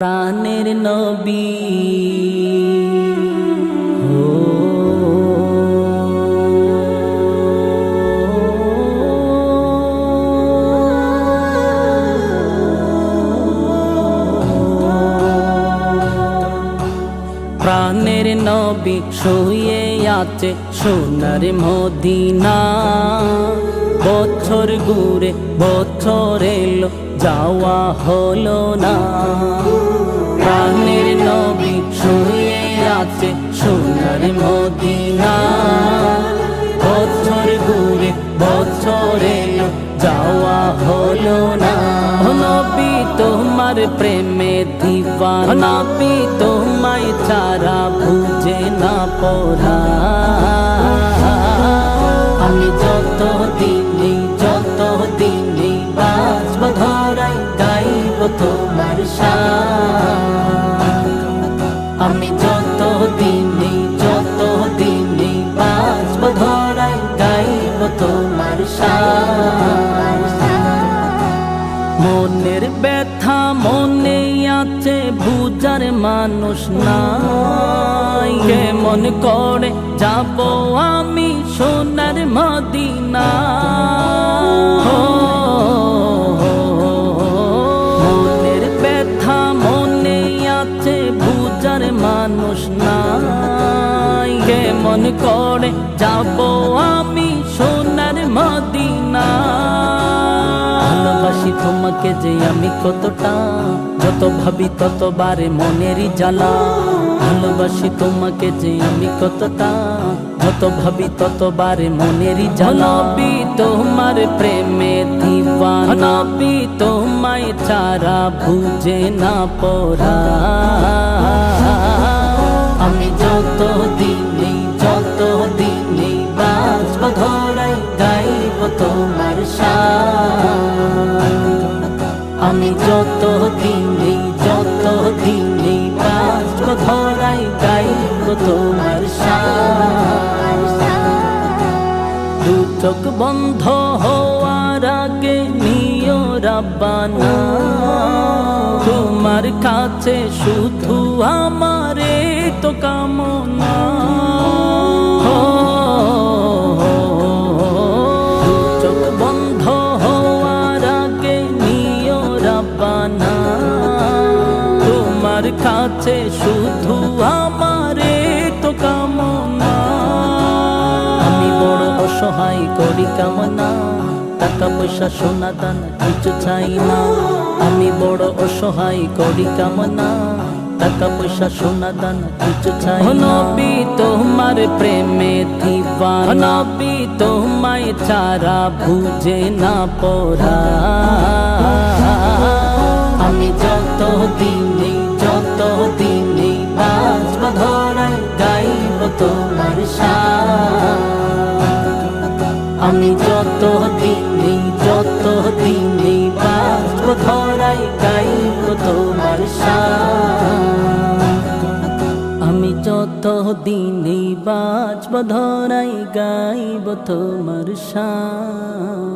প্রাণের নবী। প্রাণের নবী শুয়ে আছে সোনার মদিনা। বছর ঘুরে বছর এলো, যাওয়া হলো না। প্রাণের নবী শুয়ে আছে সোনার মদিনা। বছর ঘুরে বছরে যাওয়া হলো না। নবী, তোমার প্রেমে দিওয়ানা। নবী, তোমায় ছাড়া বুঝে না পড়া। আমি যত দিনে যত দিনে বাঁচব, ধরাই তোমার শান মনের ব্যথা মনে আছে, বুঝার মানুষ নাই। কেমন করে যাব আমি সোনার মদিনা মনের ব্যথা মনে আছে, বুঝার মানুষ নাই। কেমন করে যাব আমি তোমাকে যে আমি কতটা যত ভাবি ততবারে মনেরই জ্বালা। ভালোবাসি তোমাকে যে আমি কতটা যত ভাবি ততবারে মনেরই জ্বালা। নবী তোমার প্রেমে দিওয়ানা। নবী তোমায় ছাড়া বুঝে না পড়া। আমি যত দিনে যত দিনে বাঁচব ধরাই ধরাই গাইব তোমার দু চোখ বন্ধ হওয়ার আগে নিও রাব্বানা। তোমার কাছে শুধু আমারে তো কামনা। তোমার কাছে শুধু আমারে তো কামনা। আমি বড় অসহায় করি কামনা টাকা পয়সা সোনা দান কিছু চাই না। আমি বড় অসহায় করি কামনা টাকা পয়সা সোনা দান কিছু চাই নবী তোমার প্রেমে দিওয়ানা নবী তোমায় ছাড়া বুঝে না পড়া। আমি যত দিনে আমি যত দিন বাঁচব ধরাই গাইব তোমার শান